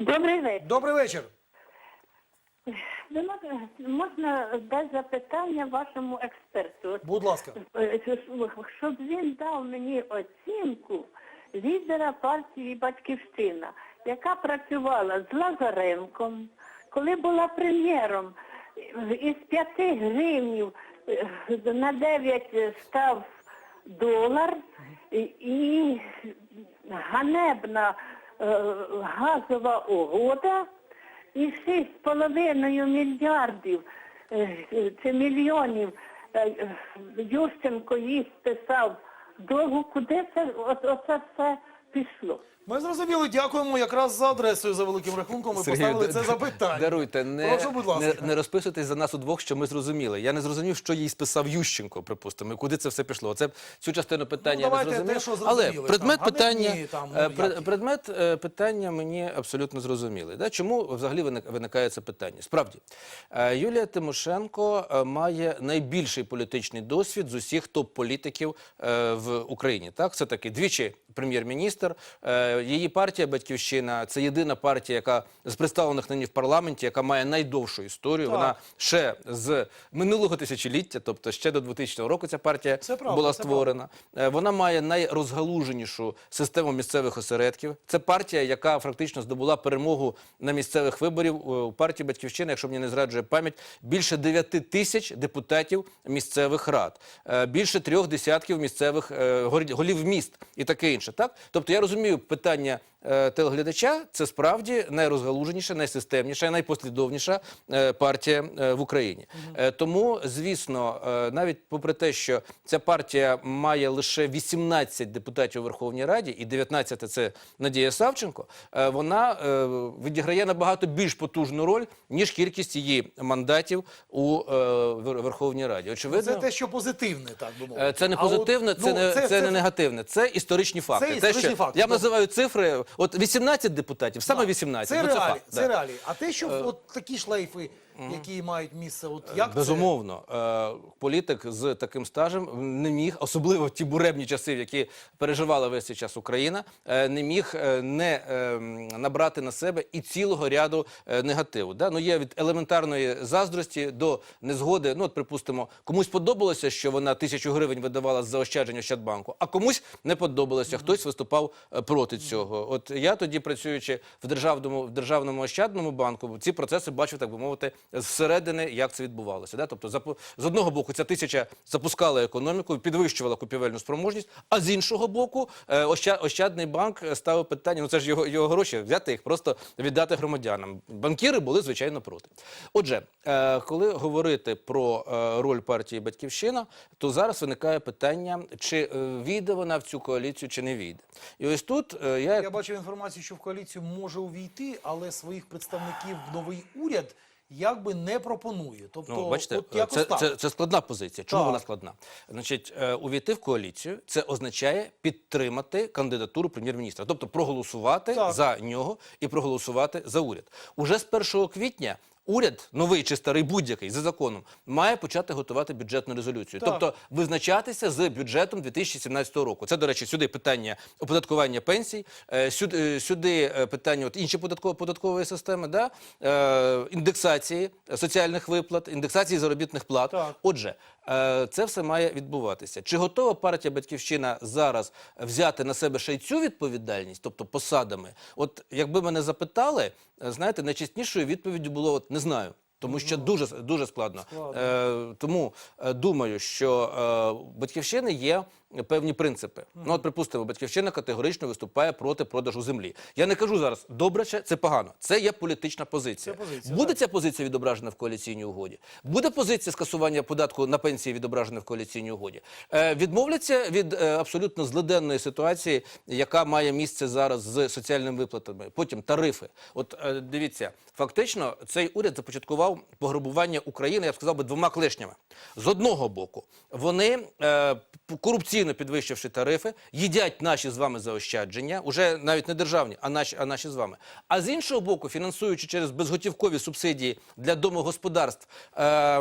Добрий вечір. Добрий вечір. Ви Можна дати запитання вашому експерту? Будь ласка. е, Щоб він дав мені оцінку лідера партії Батьківщина, яка працювала з Лазаренком, коли була прем'єром, е, із 5 гривнів е, на 9 став долар і- ганебна е, газова угода і 6,5 мільярдів е, е, чи мільйонів е, е, Ющенко їй списав довго, куди це оце все пішло? Ми зрозуміли, дякуємо якраз за адресою за великим рахунком. Ми Сергію, поставили це запитання. Даруйте, не, Прошу, будь ласка. не, не розписуйтесь за нас удвох, що ми зрозуміли. Я не зрозумів, що їй списав Ющенко, припустимо, і куди це все пішло. Це цю частину питання Ну, я не зрозумів. те, що Але предмет там, ганебні, питання, там, е, ну, пред- предмет е, питання мені абсолютно зрозумілий. Да? Чому взагалі виник- виникає це питання? Справді, е, Юлія Тимошенко е, має найбільший політичний досвід з усіх топ-політиків е, в Україні. Так, це таки двічі прем'єр-міністр. Її партія Батьківщина це єдина партія, яка з представлених нині в парламенті, яка має найдовшу історію. Так. Вона ще з минулого тисячоліття, тобто ще до 2000 року, ця партія Це правда, була створена. Е, Вона має найрозгалуженішу систему місцевих осередків. Це партія, яка фактично здобула перемогу на місцевих виборів Е, у партії Батьківщина, якщо мені не зраджує пам'ять, більше 9 тисяч депутатів місцевих рад, е, більше трьох десятків місцевих голів міст і таке інше. Так, тобто я розумію питання. Е, Телеглядача це справді найрозгалуженіша, найсистемніша, найпослідовніша е, партія е, в Україні. Е, Тому, звісно, е, навіть попри те, що ця партія має лише 18 депутатів у Верховній Раді, і 19 – це Надія Савченко, е, вона е, відіграє набагато більш потужну роль, ніж кількість її мандатів у е, Верховній Раді. Очевидно, Це те, що позитивне, так би мовити. Е, Це не позитивне, це, ну, не, це, це- не негативне, це історичні факти. Це Те, історичні що факти, Я називаю цифри, от 18 депутатів, саме 18. Це ну, реалії, факт, це да. реалії. А те, що от такі шлейфи, які мають місце, от як? Безумовно, е, політик з таким стажем не міг, особливо в ті буремні часи, в які переживала весь цей час Україна, е, не міг е, не е, набрати на себе і цілого ряду е, негативу. Да? Ну, є від елементарної заздрості до незгоди. Ну, от, припустимо, комусь подобалося, що вона тисячу гривень видавала з заощадження Ощадбанку, а комусь не подобалося. Хтось виступав е, проти цього. От я тоді, працюючи в державному в державному ощадному банку, ці процеси бачив, так би мовити, зсередини, як це відбувалося. Да? Тобто, запу- з одного боку, ця тисяча запускала економіку, підвищувала купівельну спроможність, а з іншого боку, е, Оща- Ощадний банк ставив питання: ну це ж його, його гроші, взяти їх просто віддати громадянам. Банкіри були звичайно проти. Отже, е, коли говорити про е, роль партії Батьківщина, то зараз виникає питання, чи війде вона в цю коаліцію, чи не війде. І ось тут я, Я бачив інформацію, що в коаліцію може увійти, але своїх представників в новий уряд якби не пропонує. Тобто, Ну, бачите, от якось це, так. це, це складна позиція. Чому Так. вона складна? Значить, е, увійти в коаліцію це означає підтримати кандидатуру прем'єр-міністра, тобто проголосувати Так. за нього і проголосувати за уряд. Уже з 1 квітня. Уряд, новий чи старий будь-який за законом, має почати готувати бюджетну резолюцію, Так. тобто визначатися з бюджетом 2017 року. Це, до речі, сюди питання оподаткування пенсій, е, сюди, е, сюди е, питання от інші податково податкової системи, да? е, індексації соціальних виплат, індексації заробітних плат. Так. Отже, це все має відбуватися. Чи готова партія Батьківщина зараз взяти на себе ще й цю відповідальність, тобто посадами? От якби мене запитали, е, знаєте, найчеснішою відповіддю було от не знаю. Тому що дуже дуже складно. Ну, Складно. Е, тому е, думаю, що е, батьківщини є певні принципи. Ну, от, припустимо, батьківщина категорично виступає проти продажу землі. Я не кажу зараз добре чи це погано. Це є політична позиція. Це позиція, Буде ця позиція відображена в коаліційній угоді? Буде позиція скасування податку на пенсії відображена в коаліційній угоді? Е, відмовляться від е, абсолютно злиденної ситуації, яка має місце зараз з соціальними виплатами. Потім тарифи. От е, дивіться, фактично цей уряд започаткував пограбування України, я б сказав би, двома клешнями. З одного боку, вони е, п- корупційно підвищивши тарифи, їдять наші з вами заощадження, уже навіть не державні, а наші, а наші з вами. А з іншого боку, фінансуючи через безготівкові субсидії для домогосподарств, е,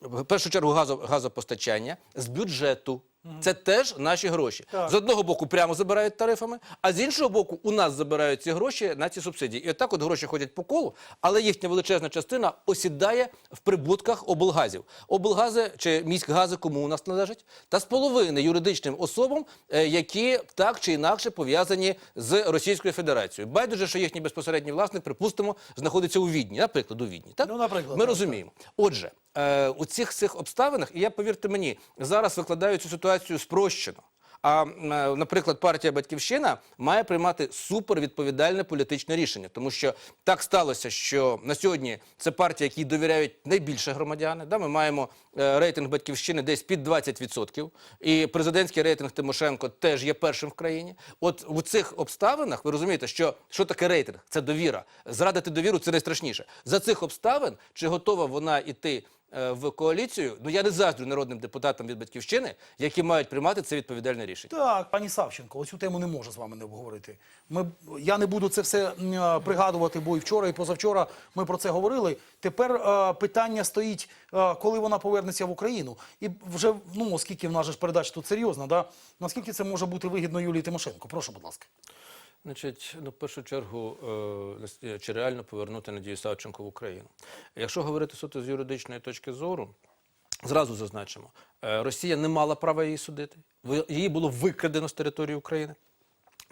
в першу чергу газо, газопостачання з бюджету. Це теж наші гроші. Так. З одного боку прямо забирають тарифами, а з іншого боку, у нас забирають ці гроші на ці субсидії. І отак от гроші ходять по колу, але їхня величезна частина осідає в прибутках облгазів. Облгази чи міськгази кому у нас належать? Та з половини юридичним особам, е, які так чи інакше пов'язані з Російською Федерацією. Байдуже, що їхній безпосередній власник, припустимо, знаходиться у Відні, наприклад, у Відні. Так? Ну, наприклад, Ми так, розуміємо. Отже, е, у цих цих обставинах, і я повірте мені, зараз викладають цю ситуацію спрощено. А е, наприклад, партія Батьківщина має приймати супервідповідальне політичне рішення, тому що так сталося, що на сьогодні це партія, якій довіряють найбільше громадяни. Да, ми маємо е, рейтинг батьківщини десь під 20%, і президентський рейтинг Тимошенко теж є першим в країні. От у цих обставинах ви розумієте, що що таке рейтинг? Це довіра. Зрадити довіру це найстрашніше. За цих обставин чи готова вона йти в коаліцію? Ну я не заздрю народним депутатам від батьківщини, які мають приймати це відповідальне рішення. Так, пані Савченко, оцю тему не можу з вами не обговорити. Ми, я не буду це все е, пригадувати, бо і вчора, і позавчора ми про це говорили. Тепер е, питання стоїть, е, коли вона повернеться в Україну. І вже, ну, оскільки в нас ж передача тут серйозна, да? наскільки це може бути вигідно Юлії Тимошенко? Прошу, будь ласка. Значить, ну, в першу чергу, е, чи реально повернути Надію Савченко в Україну. Якщо говорити суто з юридичної точки зору, зразу зазначимо, е, Росія не мала права її судити. Її було викрадено з території України.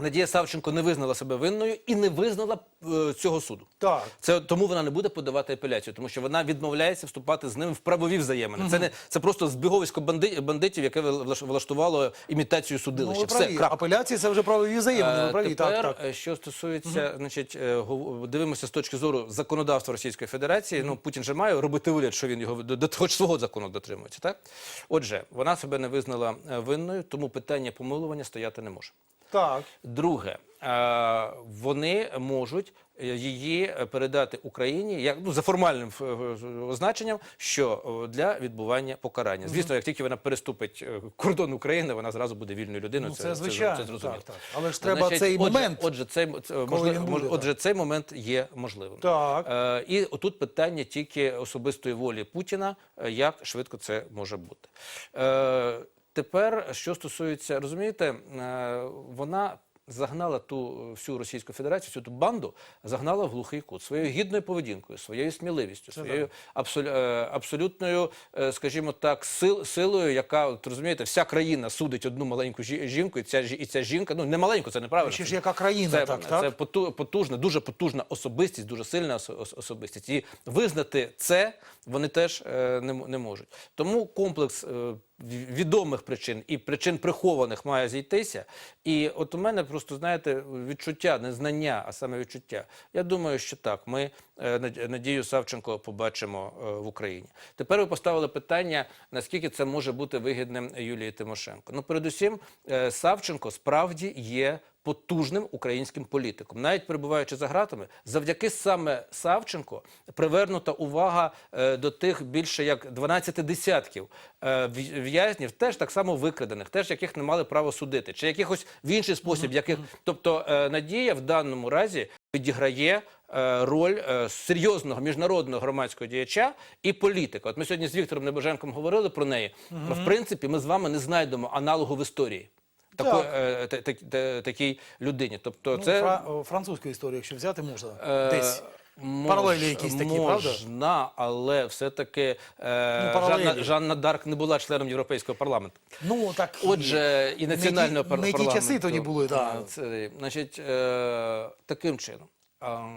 Надія Савченко не визнала себе винною і не визнала е, цього суду. Так. Це тому вона не буде подавати апеляцію, тому що вона відмовляється вступати з ним в правові взаємини. Це не це просто збіговисько банди, бандитів, яке влаштувало імітацію Ну, судилища. ви Все, крапка. Апеляції це вже правові взаємини. Ви Е, праві. Тепер, Так, так. е, що стосується, значить, е, дивимося з точки зору законодавства Російської Федерації. Ну, Путін же має робити вигляд, що він його до, хоч свого закону дотримується. Так, отже, вона себе не визнала винною, тому питання помилування стояти не може. Так. Друге, е, вони можуть її передати Україні як ну за формальним е, е, означенням, що для відбування покарання. Звісно, як тільки вона переступить кордон України, вона зразу буде вільною людиною. Ну, це звичайно, це зрозуміло. так, так. Але ж треба Значить, цей отже, момент, Отже, цей це, можливо, буде, мож- так. отже, цей момент є можливим. Так. Е, і отут питання тільки особистої волі Путіна, як швидко це може бути. Е, тепер, що стосується, розумієте, е, вона. Загнала ту всю Російську Федерацію, всю ту банду, загнала в глухий кут своєю гідною поведінкою, своєю сміливістю, своєю абсолю- е, абсолютною, е, скажімо так, сил, силою, яка от, розумієте, вся країна судить одну маленьку жі- жінку, і ця і ця жінка, ну не маленьку, це неправильно. Ще ж яка країна, Це, так, це так? поту- потужна, дуже потужна особистість, дуже сильна ос- ос- особистість. І визнати це вони теж не, не можуть. Тому комплекс відомих причин і причин прихованих має зійтися. І от у мене просто, знаєте, відчуття, не знання, а саме відчуття. Я думаю, що так, ми е, Надію Савченко побачимо е, в Україні. Тепер ви поставили питання, наскільки це може бути вигідним Юлії Тимошенко. Ну, передусім, е, Савченко справді є потужним українським політиком, навіть перебуваючи за ґратами, завдяки саме Савченко привернута увага е, до тих більше як 12 десятків е, в'язнів, теж так само викрадених, теж яких не мали права судити, чи якихось в інший спосіб, яких тобто е, Надія в даному разі відіграє. Роль серйозного міжнародного громадського діяча і політика. От ми сьогодні з Віктором Небоженком говорили про неї. В принципі, ми з вами не знайдемо аналогу в історії такої, Так. е, та- та- та- такій людині. Тобто, Ну, це фра- французьку історію, якщо взяти, можна е, десь. мож- паралелі якісь такі, правда? можна, але все-таки е, Ну. Жанна, Жанна Дарк не була членом Європейського парламенту. Ну, так. Отже, і національного не ті- пар- не ті часи тоді були, так. А, Це, значить, е, таким чином. А,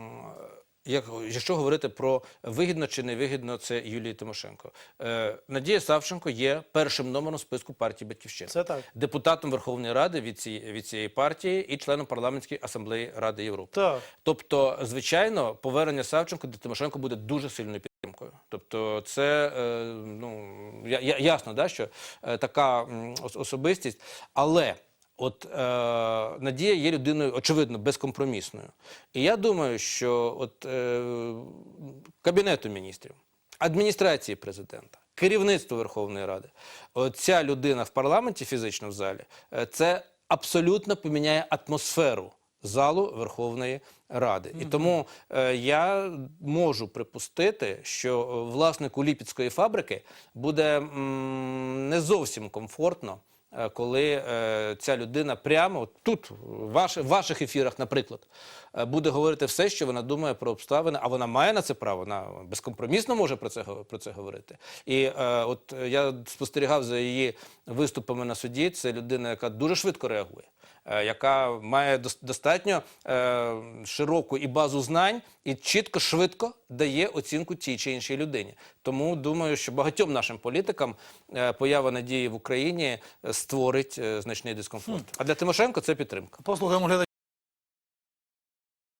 як, якщо говорити про вигідно чи невигідно, це Юлії Тимошенко. Е, Надія Савченко є першим номером списку партії Батьківщина. Це так. Депутатом Верховної Ради від цієї, від цієї партії і членом парламентської асамблеї Ради Європи. Так. Тобто, звичайно, повернення Савченко до Тимошенко буде дуже сильною підтримкою. Тобто, це е, ну я, я, ясно, да, що е, така м, особистість, але. От е, Надія є людиною, очевидно, безкомпромісною. І я думаю, що от е, Кабінету міністрів, адміністрації президента, керівництво Верховної Ради, от ця людина в парламенті фізично в залі, е, це абсолютно поміняє атмосферу залу Верховної Ради. І тому е, я можу припустити, що е, власнику Ліпецької фабрики буде м, не зовсім комфортно коли е, ця людина прямо тут, в ваших ефірах, наприклад, е, буде говорити все, що вона думає про обставини, а вона має на це право, вона безкомпромісно може про це, про це говорити. І е, от е, я спостерігав за її виступами на суді. Це людина, яка дуже швидко реагує. Е, Яка має дос- достатньо е, широку і базу знань, і чітко, швидко дає оцінку тій чи іншій людині. Тому думаю, що багатьом нашим політикам е, поява надії в Україні створить значний дискомфорт. А для Тимошенко це підтримка. Послухаємо.